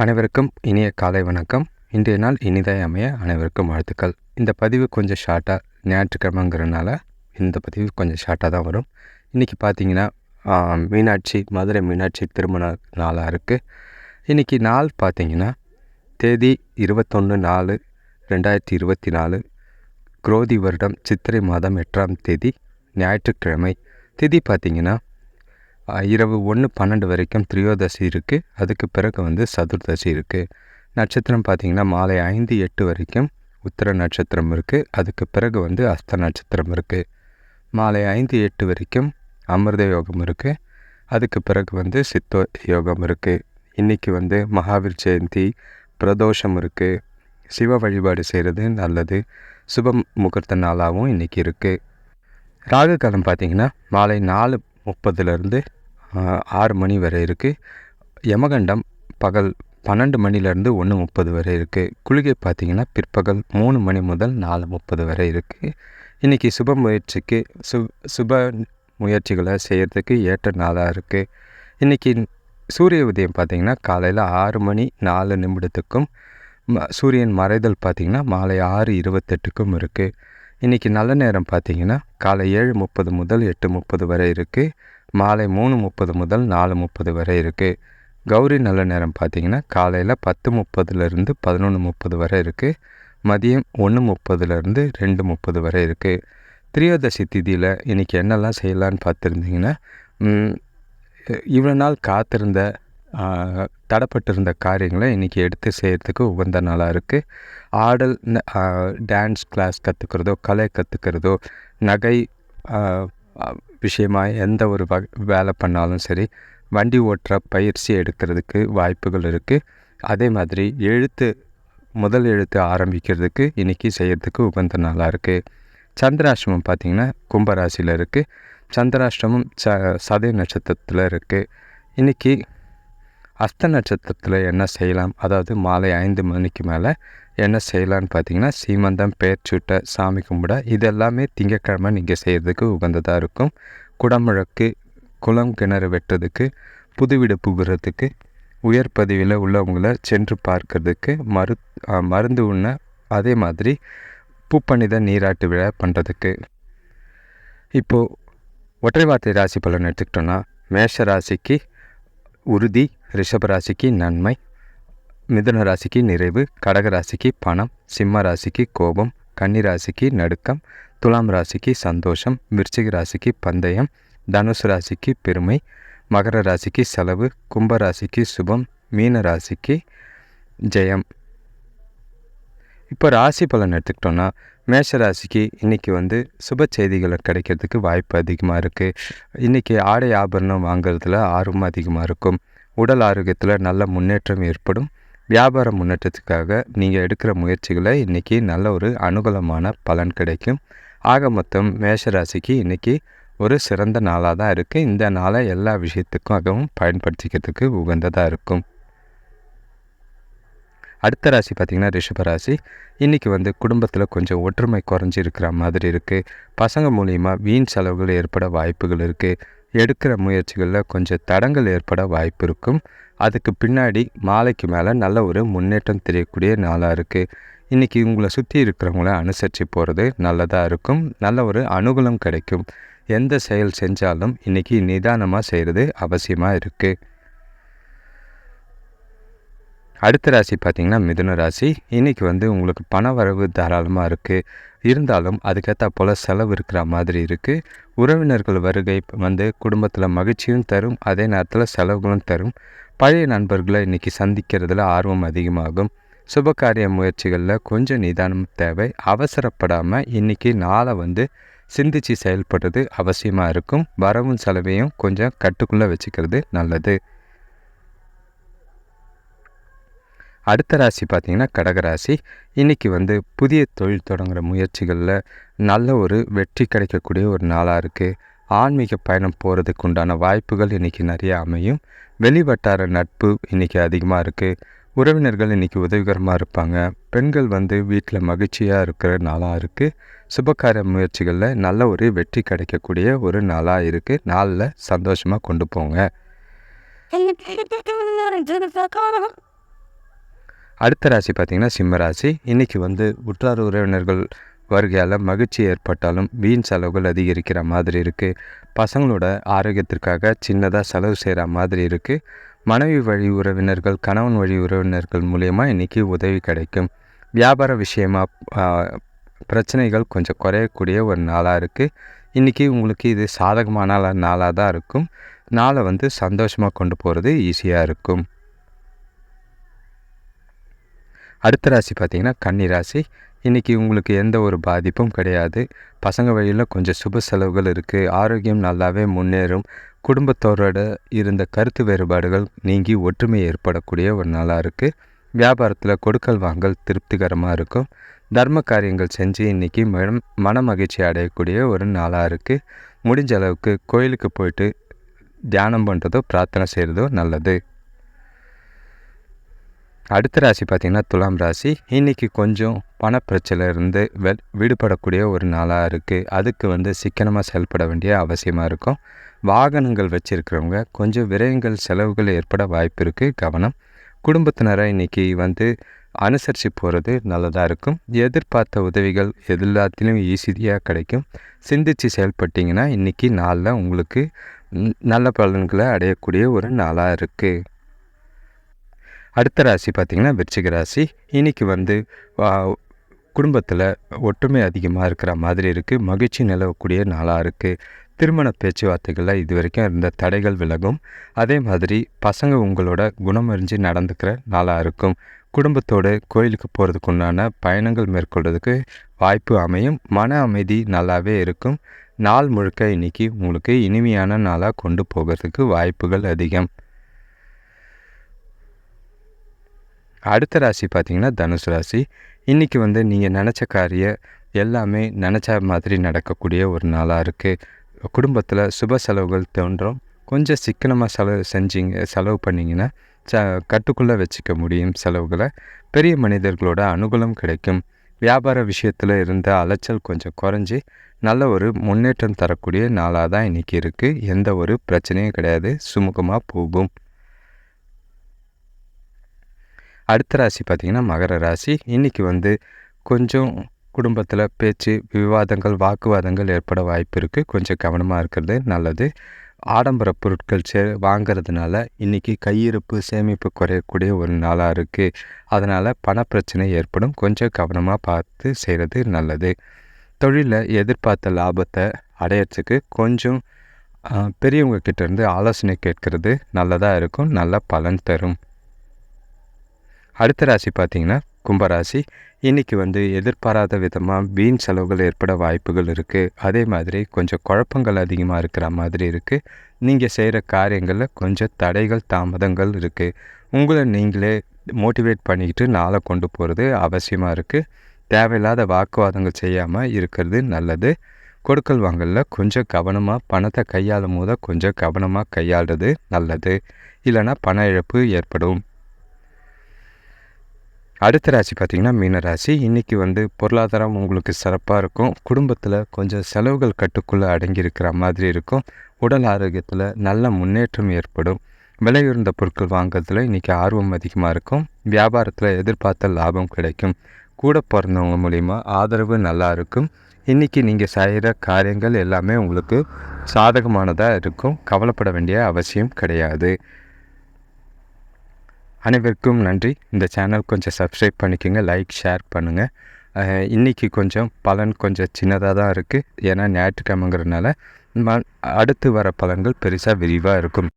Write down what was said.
அனைவருக்கும் இனிய காலை வணக்கம். இன்றைய நாள் இனிதாய் அமைய அனைவருக்கும் வாழ்த்துக்கள். இந்த பதிவு கொஞ்சம் ஷார்ட்டாக ஞாயிற்றுக்கிழமைங்கிறனால இந்த பதிவு கொஞ்சம் ஷார்ட்டாக தான் வரும். இன்றைக்கி பார்த்தீங்கன்னா மீனாட்சி மதுரை மீனாட்சி திருமண நாளாக இருக்குது இன்றைக்கி நாள் பார்த்தீங்கன்னா தேதி இருபத்தொன்று நாலு ரெண்டாயிரத்தி இருபத்தி நாலு. குரோதி வருடம் சித்திரை மாதம் எட்டாம் தேதி ஞாயிற்றுக்கிழமை. திதி பார்த்தீங்கன்னா இரவு ஒன்று பன்னெண்டு வரைக்கும் திரியோதசி இருக்குது அதுக்கு பிறகு வந்து சதுர்தசி இருக்குது நட்சத்திரம் பார்த்திங்கன்னா மாலை ஐந்து எட்டு வரைக்கும் உத்தர நட்சத்திரம் இருக்குது அதுக்கு பிறகு வந்து அஸ்த நட்சத்திரம் இருக்குது மாலை ஐந்து எட்டு வரைக்கும் அமிர்த யோகம் இருக்குது அதுக்கு பிறகு வந்து சித்த யோகம் இருக்குது இன்றைக்கி வந்து மகாவீர் ஜெயந்தி பிரதோஷம் இருக்குது சிவ வழிபாடு செய்கிறது நல்லது. சுப முகூர்த்த நாளாகவும் இன்றைக்கி இருக்குது ராகு காலம் பார்த்தீங்கன்னா மாலை நாலு முப்பதுலேருந்து ஆறு மணி வரை இருக்குது யமகண்டம் பகல் பன்னெண்டு மணிலேருந்து ஒன்று முப்பது வரை இருக்குது குளிகை பார்த்திங்கன்னா பிற்பகல் மூணு மணி முதல் நாலு முப்பது வரை இருக்குது இன்றைக்கி சுப முயற்சிக்கு சு சுப முயற்சிகளை செய்கிறதுக்கு ஏற்ற நாளாக இருக்குது இன்றைக்கி சூரிய உதயம் பார்த்திங்கன்னா காலையில் ஆறு மணி நாலு நிமிடத்துக்கும் சூரியன் மறைதல் பார்த்திங்கன்னா மாலை ஆறு இருபத்தெட்டுக்கும் இருக்குது இன்றைக்கி நல்ல நேரம் பார்த்தீங்கன்னா காலை ஏழு முப்பது முதல் எட்டு முப்பது வரை இருக்குது மாலை மூணு முப்பது முதல் நாலு முப்பது வரை இருக்குது கௌரி நல்ல நேரம் பார்த்தீங்கன்னா காலையில் பத்து முப்பதுலேருந்து பதினொன்று முப்பது வரை இருக்குது மதியம் ஒன்று முப்பதுலேருந்து ரெண்டு முப்பது வரை இருக்குது திரியோதசி திதியில் இன்றைக்கி என்னெல்லாம் செய்யலான்னு பார்த்துருந்தீங்கன்னா இவ்வளோ நாள் காத்திருந்த தடப்பட்டிருந்த காரியங்களை இன்றைக்கி எடுத்து செய்கிறதுக்கு உகந்த நாளாக இருக்குது ஆடல் டான்ஸ் கிளாஸ் கற்றுக்கிறதோ கலை கற்றுக்கிறதோ நகை விஷயமாக எந்த ஒரு வக வேலை பண்ணாலும் சரி வண்டி ஓட்டுற பயிற்சி எடுக்கிறதுக்கு வாய்ப்புகள் இருக்குது அதே மாதிரி எழுத்து முதல் எழுத்து ஆரம்பிக்கிறதுக்கு இன்றைக்கி செய்கிறதுக்கு உகந்த நாளாக இருக்குது சந்திராஷ்டமம் பார்த்திங்கன்னா கும்பராசியில் இருக்குது சந்திராஷ்டமம் ச சதய நட்சத்திரத்தில் இருக்குது இன்றைக்கி அஸ்த நட்சத்திரத்தில் என்ன செய்யலாம்? அதாவது மாலை ஐந்து மணிக்கு மேலே என்ன செய்யலான்னு பார்த்தீங்கன்னா சீமந்தம் பேர் சூட்ட சாமி கும்பிட இது எல்லாமே திங்கக்கிழமை நீங்கள் செய்கிறதுக்கு உகந்ததாக இருக்கும். குடமுழக்கு குளம் கிணறு வெட்டுறதுக்கு புது வீடு புகுறதுக்கு உயர் பதவியில் உள்ளவங்கள சென்று பார்க்கறதுக்கு மரு மருந்து உண்ண அதே மாதிரி பூப்பணித நீராட்டு விழா பண்ணுறதுக்கு இப்போது ஒற்றை வார்த்தை ராசி பலன் எடுத்துக்கிட்டோன்னா மேஷ ராசிக்கு உறுதி ரிஷப ராசிக்கு நன்மை மிதுன ராசிக்கு நிறைவு கடக ராசிக்கு பணம் சிம்ம ராசிக்கு கோபம் கன்னி ராசிக்கு நடுக்கம் துலாம் ராசிக்கு சந்தோஷம் விருச்சிக ராசிக்கு பந்தயம் தனுசு ராசிக்கு பெருமை மகர ராசிக்கு செலவு கும்ப ராசிக்கு சுபம் மீன ராசிக்கு ஜெயம். இப்போ ராசி பலன் எடுத்துக்கிட்டோன்னா மேஷ ராசிக்கு இன்றைக்கி வந்து சுப செய்திகளை கிடைக்கிறதுக்கு வாய்ப்பு அதிகமாக இருக்குது இன்றைக்கி ஆடை ஆபரணம் வாங்குறதுல ஆர்வம் அதிகமாக இருக்கும். உடல் ஆரோக்கியத்தில் நல்ல முன்னேற்றம் ஏற்படும். வியாபார முன்னேற்றத்துக்காக நீங்கள் எடுக்கிற முயற்சிகளை இன்றைக்கி நல்ல ஒரு அனுகூலமான பலன் கிடைக்கும். ஆக மொத்தம் மேஷ ராசிக்கு இன்றைக்கி ஒரு சிறந்த நாளாக தான் இருக்குது இந்த நாளை எல்லா விஷயத்துக்காகவும் பயன்படுத்திக்கிறதுக்கு உகந்ததாக இருக்கும். அடுத்த ராசி பார்த்திங்கன்னா ரிஷப ராசி. இன்றைக்கி வந்து குடும்பத்தில் கொஞ்சம் ஒற்றுமை குறைஞ்சி இருக்கிற மாதிரி இருக்குது பசங்க மூலிமா வீண் செலவுகள் ஏற்பட வாய்ப்புகள் இருக்குது எடுக்கிற முயற்சிகளில் கொஞ்சம் தடங்கள் ஏற்பட வாய்ப்பு இருக்கும். அதுக்கு பின்னாடி மாலைக்கு மேலே நல்ல ஒரு முன்னேற்றம் தெரியக்கூடிய நாளாக இருக்குது இன்றைக்கி உங்களை சுற்றி இருக்கிறவங்கள அனுசரித்து போகிறது நல்லதாக இருக்கும். நல்ல ஒரு அனுகூலம் கிடைக்கும். எந்த செயல் செஞ்சாலும் இன்றைக்கி நிதானமாக செய்கிறது அவசியமாக இருக்குது அடுத்த ராசி பார்த்திங்கன்னா மிதுன ராசி. இன்றைக்கி வந்து உங்களுக்கு பண வரவு தாராளமாக இருக்குது இருந்தாலும் அதுக்கேற்ற போல் செலவு இருக்கிற மாதிரி இருக்குது உறவினர்கள் வருகை வந்து குடும்பத்தில் மகிழ்ச்சியும் தரும். அதே நேரத்தில் செலவுகளும் தரும். பழைய நண்பர்களை இன்றைக்கி சந்திக்கிறதுல ஆர்வம் அதிகமாகும். சுபகாரிய முயற்சிகளில் கொஞ்சம் நிதானம் தேவை. அவசரப்படாமல் இன்றைக்கி நாளை வந்து சிந்திச்சு செயல்படுறது அவசியமாக இருக்கும். வரவும் செலவையும் கொஞ்சம் கட்டுக்குள்ளே வச்சுக்கிறது நல்லது. அடுத்த ராசி பார்த்திங்கன்னா கடகராசி இன்றைக்கி வந்து புதிய தொழில் தொடங்குகிற முயற்சிகளில் நல்ல ஒரு வெற்றி கிடைக்கக்கூடிய ஒரு நாளாக இருக்குது ஆன்மீக பயணம் போகிறதுக்கு உண்டான வாய்ப்புகள் இன்றைக்கி நிறைய அமையும். வெளிவட்டார நட்பு இன்றைக்கி அதிகமாக இருக்குது உறவினர்கள் இன்றைக்கி உதவிகரமாக இருப்பாங்க. பெண்கள் வந்து வீட்டில் மகிழ்ச்சியாக இருக்கிற நாளாக இருக்குது சுபகார முயற்சிகளில் நல்ல ஒரு வெற்றி கிடைக்கக்கூடிய ஒரு நாளாக இருக்குது நாளில் சந்தோஷமாக கொண்டு போங்க. அடுத்த ராசி பார்த்திங்கன்னா சிம்ம ராசி. இன்றைக்கி வந்து உற்றார் உறவினர்கள் வருகையால் மகிழ்ச்சி ஏற்பட்டாலும் வீண் செலவுகள் அதிகரிக்கிற மாதிரி இருக்குது பசங்களோட ஆரோக்கியத்திற்காக சின்னதாக செலவு செய்கிற மாதிரி இருக்குது மனைவி வழி உறவினர்கள் கணவன் வழி உறவினர்கள் மூலயமா இன்றைக்கி உதவி கிடைக்கும். வியாபார விஷயமாக பிரச்சனைகள் கொஞ்சம் குறையக்கூடிய ஒரு நாளாக இருக்குது இன்றைக்கி உங்களுக்கு இது சாதகமான நாளாக தான் இருக்கும். நாளை வந்து சந்தோஷமாக கொண்டு போகிறது ஈஸியாக இருக்கும். அடுத்த ராசி பார்த்திங்கன்னா கன்னி ராசி. இன்றைக்கி உங்களுக்கு எந்த ஒரு பாதிப்பும் கிடையாது. பசங்க வழியில் கொஞ்சம் சுப செலவுகள் இருக்குது ஆரோக்கியம் நல்லாவே முன்னேறும். குடும்பத்தோரோட இருந்த கருத்து வேறுபாடுகள் நீங்கி ஒற்றுமை ஏற்படக்கூடிய ஒரு நாளாக இருக்குது வியாபாரத்தில் கொடுக்கல் வாங்கல் திருப்திகரமாக இருக்கும். தர்ம காரியங்கள் செஞ்சு இன்றைக்கி மனம் மன மகிழ்ச்சி அடையக்கூடிய ஒரு நாளாக இருக்குது முடிஞ்ச அளவுக்கு கோயிலுக்கு போயிட்டு தியானம் பண்ணுறதோ பிரார்த்தனை செய்கிறதோ நல்லது. அடுத்த ராசி பார்த்திங்கன்னா துலாம் ராசி. இன்றைக்கி கொஞ்சம் பணப்பிரச்சனையிலேருந்து வெ விடுபடக்கூடிய ஒரு நாளாக இருக்குது அதுக்கு வந்து சிக்கனமாக செயல்பட வேண்டிய அவசியமாக இருக்கும். வாகனங்கள் வச்சுருக்கிறவங்க கொஞ்சம் விரயங்கள் செலவுகள் ஏற்பட வாய்ப்பு இருக்குது கவனம். குடும்பத்தினரை இன்றைக்கி வந்து அனுசரித்து போகிறது நல்லதாக இருக்கும். எதிர்பார்த்த உதவிகள் எல்லாத்திலையும் ஈஸியாக கிடைக்கும். சிந்தித்து செயல்பட்டிங்கன்னா இன்றைக்கி நாளில் உங்களுக்கு நல்ல பலன்களை அடையக்கூடிய ஒரு நாளாக இருக்குது அடுத்த ராசி பார்த்திங்கன்னா விருச்சிக ராசி. இன்றைக்கி வந்து குடும்பத்தில் ஒற்றுமை அதிகமாக இருக்கிற மாதிரி இருக்குது மகிழ்ச்சி நிலவக்கூடிய நாளாக இருக்குது திருமண பேச்சுவார்த்தைகளில் இது வரைக்கும் இருந்த தடைகள் விலகும். அதே மாதிரி பசங்க உங்களோட குணமறிஞ்சு நடந்துக்கிற நாளாக இருக்கும். குடும்பத்தோடு கோயிலுக்கு போகிறதுக்கு உண்டான பயணங்கள் மேற்கொள்றதுக்கு வாய்ப்பு அமையும். மன அமைதி நல்லாவே இருக்கும். நாள் முழுக்க இன்றைக்கி உங்களுக்கு இனிமையான நாளாக கொண்டு போகிறதுக்கு வாய்ப்புகள் அதிகம். அடுத்த ராசி பார்த்திங்கன்னா தனுசு ராசி. இன்றைக்கி வந்து நீங்கள் நினச்ச காரிய எல்லாமே நினச்ச மாதிரி நடக்கக்கூடிய ஒரு நாளாக இருக்குது குடும்பத்தில் சுப செலவுகள் தோன்றும். கொஞ்சம் சிக்கனமாக செலவு செஞ்சிங்க செலவு பண்ணிங்கன்னா ச கட்டுக்குள்ளே வச்சுக்க முடியும் செலவுகளை. பெரிய மனிதர்களோட அனுகூலம் கிடைக்கும். வியாபார விஷயத்தில் இருந்த அலைச்சல் கொஞ்சம் குறைஞ்சி நல்ல ஒரு முன்னேற்றம் தரக்கூடிய நாளாக தான் இன்றைக்கி இருக்குது எந்த ஒரு பிரச்சனையும் கிடையாது. சுமூகமாக போகும். அடுத்த ராசி பார்த்திங்கன்னா மகர ராசி. இன்றைக்கி வந்து கொஞ்சம் குடும்பத்தில் பேச்சு விவாதங்கள் வாக்குவாதங்கள் ஏற்பட வாய்ப்பு இருக்குது கொஞ்சம் கவனமாக இருக்கிறது நல்லது. ஆடம்பர பொருட்கள் சே வாங்கிறதுனால இன்றைக்கி கையிருப்பு சேமிப்பு குறையக்கூடிய ஒரு நாளாக இருக்குது அதனால் பணப்பிரச்சனை ஏற்படும். கொஞ்சம் கவனமாக பார்த்து செய்கிறது நல்லது. தொழிலில் எதிர்பார்த்த லாபத்தை அடையிறதுக்கு கொஞ்சம் பெரியவங்க கிட்டேருந்து ஆலோசனை கேட்கறது நல்லதாக இருக்கும். நல்ல பலன் தரும். அடுத்த ராசி பார்த்திங்கன்னா கும்பராசி. இன்றைக்கி வந்து எதிர்பாராத விதமாக வீண் செலவுகள் ஏற்பட வாய்ப்புகள் இருக்குது அதே மாதிரி கொஞ்சம் குழப்பங்கள் அதிகமாக இருக்கிற மாதிரி இருக்குது நீங்கள் செய்கிற காரியங்களில் கொஞ்சம் தடைகள் தாமதங்கள் இருக்குது உங்களை நீங்களே மோட்டிவேட் பண்ணிக்கிட்டு நாளை கொண்டு போகிறது அவசியமாக இருக்குது தேவையில்லாத வாக்குவாதங்கள் செய்யாமல் இருக்கிறது நல்லது. கொடுக்கல் வாங்கலில் கொஞ்சம் கவனமாக பணத்தை கையாளும் போது கொஞ்சம் கவனமாக கையாளுறது நல்லது. இல்லைனா பண இழப்பு ஏற்படும். அடுத்த ராசி பார்த்திங்கன்னா மீனராசி இன்றைக்கி வந்து பொருளாதாரம் உங்களுக்கு சிறப்பாக இருக்கும். குடும்பத்தில் கொஞ்சம் செலவுகள் கட்டுக்குள்ளே அடங்கியிருக்கிற மாதிரி இருக்கும். உடல் ஆரோக்கியத்தில் நல்ல முன்னேற்றம் ஏற்படும். விலையுறந்த பொருட்கள் வாங்குறதுல இன்றைக்கி ஆர்வம் அதிகமாக இருக்கும். வியாபாரத்தில் எதிர்பார்த்த லாபம் கிடைக்கும். கூட பிறந்தவங்க மூலிமா ஆதரவு நல்லா இருக்கும். இன்றைக்கி நீங்கள் செய்கிற காரியங்கள் எல்லாமே உங்களுக்கு சாதகமானதாக இருக்கும். கவலைப்பட வேண்டிய அவசியம் கிடையாது. அனைவருக்கும் நன்றி. இந்த சேனல் கொஞ்சம் சப்ஸ்கிரைப் பண்ணிக்கோங்க லைக் ஷேர் பண்ணுங்கள் இன்றைக்கி கொஞ்சம் பலன் கொஞ்சம் சின்னதாக தான் இருக்குது ஏன்னா ஞாயிற்றுக்கிழமைங்கிறதுனால அடுத்து வர பலன்கள் பெருசாக விரிவாக இருக்கும்.